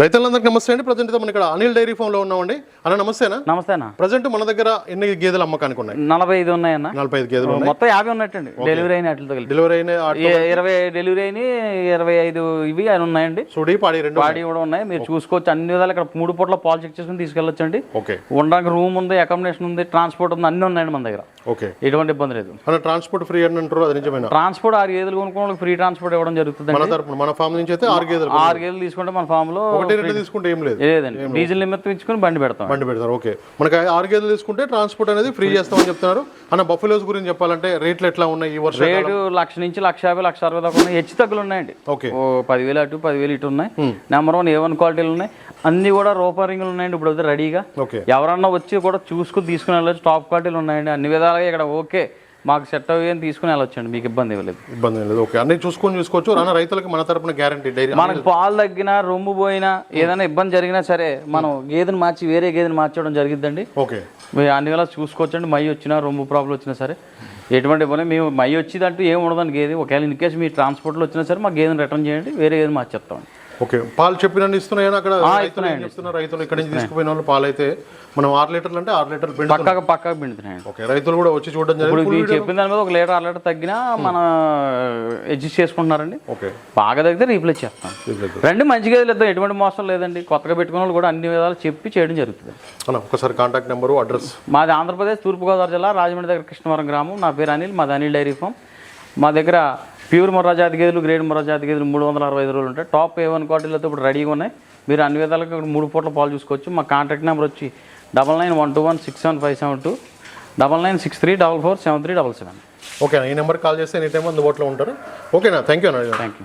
రైతులందరికీ నమస్తే అండి. ప్రజెంట్ మనం ఇక్కడ అనిల్ డైరీ ఫామ్లో ఉన్నామండి. అన్న నమస్తేనా? నమస్తే అన్న ప్రజెంట్ మన దగ్గర ఎన్ని గేదెలు అమ్మకానికి ఉన్నాయి? నలభై ఐదు ఉన్నాయన్న. నలభై ఐదు గేదెలు మొత్తం యాభై ఉన్నట్టండి. డెలివరీ అయిన కలిపి. డెలివరీ అయిన ఇరవై డెలివరీ అయినాయి ఇరవై ఐదు ఇవి అని ఉన్నాయండి. సుడి పాడి రెండు బాడీ కూడా ఉన్నాయి. మీరు చూసుకోవచ్చు. అన్ని విధాలు ఇక్కడ మూడు పూట్ల పాలు చెక్ చేసుకుని తీసుకెళ్ళొచ్చండి. ఓకే. ఉండడానికి రూమ్ ఉంది అకామిడేషన్ ఉంది ట్రాన్స్పోర్ట్ ఉంది అన్ని ఉన్నాయండి మన దగ్గర. ఓకే. ఎటువంటి ఇబ్బంది లేదు. ట్రాన్స్పోర్ట్ ఫ్రీ అని అంటారు అది నిజమేనా? ట్రాన్స్పోర్ట్ ఆరు గేదెలు కొనుక్కున్న వాళ్ళకి ఫ్రీ ట్రాన్స్పోర్ట్ ఇవ్వడం జరుగుతుంది మన తరపున మన ఫామ్ నుంచి అయితే ఆరు గేదెలు ఆరు గేదెలు తీసుకుంటే మన ఫామ్లో ఒకటి రెండు తీసుకుంటే ఏం లేదు. లేదండి. డీజిల్ నిమిత్తం ఇచ్చుకొని బండి పెడతాం. బండి పెడతారు. ఓకే. మనకి ఆరు గేదెలు తీసుకుంటే ట్రాన్స్పోర్ట్ అనేది ఫ్రీ చేస్తామని చెప్తున్నారు. అన్న బఫెలోస్ గురించి చెప్పాలంటే రేట్లు ఎట్లా ఉన్నాయి ఈ వర్షం రేటు లక్ష నుంచి లక్ష యాభై లక్ష అరవై దాకా ఉన్నాయి. హెచ్చు తగ్గులు ఉన్నాయండి. ఓకే. ఓ పదివేలు అటు పదివేలు ఇటు ఉన్నాయి. నెంబర్ వన్ ఏ వన్ క్వాలిటీలు ఉన్నాయి. అన్ని కూడా రూపరింగ్లు ఉన్నాయండి ఇప్పుడు రెడీగా ఎవరన్నా వచ్చి కూడా చూసుకుని తీసుకుని వెళ్ళచ్చు. టాప్ క్వాలిటీలు ఉన్నాయండి. అన్ని విధాలుగా ఇక్కడ ఓకే. మాకు సెట్ అయ్యి తీసుకుని వెళ్ళొచ్చండి మీకు ఇబ్బంది ఇవ్వలేదు. ఇబ్బంది లేదు. ఓకే అన్ని చూసుకొని చూసుకోవచ్చు. అన్న రైతులకి మన తరపున గ్యారంటీ డైరీ మనకు పాలు తగ్గినా రొమ్ము పోయినా ఏదైనా ఇబ్బంది జరిగినా సరే మనం గేదెని మార్చి వేరే గేదెని మార్చడం జరిగిద్దండి. ఓకే. అన్ని వేళ చూసుకోవచ్చండి. మై వచ్చినా రొమ్ము ప్రాబ్లం వచ్చినా సరే. ఎటువంటి ఇబ్బంది మేము మై వచ్చిందంటూ ఏం ఉండదండి గేదె. ఒకవేళ ఇన్ కేసు మీ ట్రాన్స్పోర్ట్లో వచ్చినా సరే మా గేదెని రిటర్న్ చేయండి వేరే గేదెని మార్చేస్తామండి. ఓకే. పాలు చెప్పినన్ని ఇస్తున్నాయని అక్కడ రైతులు ఏం చెప్తున్నారు? రైతులు ఇక్కడి నుంచి తీసుకుపోయిన వాళ్ళు పాలు అయితే మనం ఆరు లీటర్లు అంటే ఆరు లీటర్లు పిండి పక్కగా పక్కగా పిండుతున్నాయండి. ఓకే. రైతులు కూడా వచ్చి చూడడం జరిగింది. మీరు చెప్పిన దాని మీద ఒక లీటర్ అర లీటర్ తగ్గినా మన అడ్జస్ట్ చేసుకుంటున్నారండి. ఓకే. బాగా తగ్గితే రీప్లేస్ చేస్తాం. రెండు మంచిగా లేదు ఎటువంటి మోసం లేదండి. కొత్తగా పెట్టుకున్న వాళ్ళు కూడా అన్ని విధాలు చెప్పి చేయడం జరుగుతుంది. ఒకసారి కాంటాక్ట్ నెంబరు అడ్రస్. మాది ఆంధ్రప్రదేశ్ తూర్పుగోదావరి జిల్లా రాజమండ్రి దగ్గర కృష్ణవరం గ్రామం. నా పేరు అనిల్ మాది అనిల్ డైరీ ఫామ్. మా దగ్గర ప్యూర్ మొర్రా జాతి గేదెలు గ్రేడ్ మొర్రా జాతి గేదెలు మూడు వందల అరవై ఐదు రోజులు ఉంటాయి. టాప్ ఏ వన్ క్వాలిటీలతో ఇప్పుడు రెడీగా ఉన్నాయి. మీరు అన్ని విధాలుగా ఇక్కడ మూడు పూట్ల పాలు చూసుకోవచ్చు. మా కాంటాక్ట్ నెంబర్ వచ్చి double nine one two one six seven five seven two double nine six three double four seven three double seven. Okay ఈ నెంబర్ కాల్ చేస్తే ఎనీ టైం అందుబాటులో ఉంటారు. ఓకేనా? థ్యాంక్ యూ అన్న. Thank you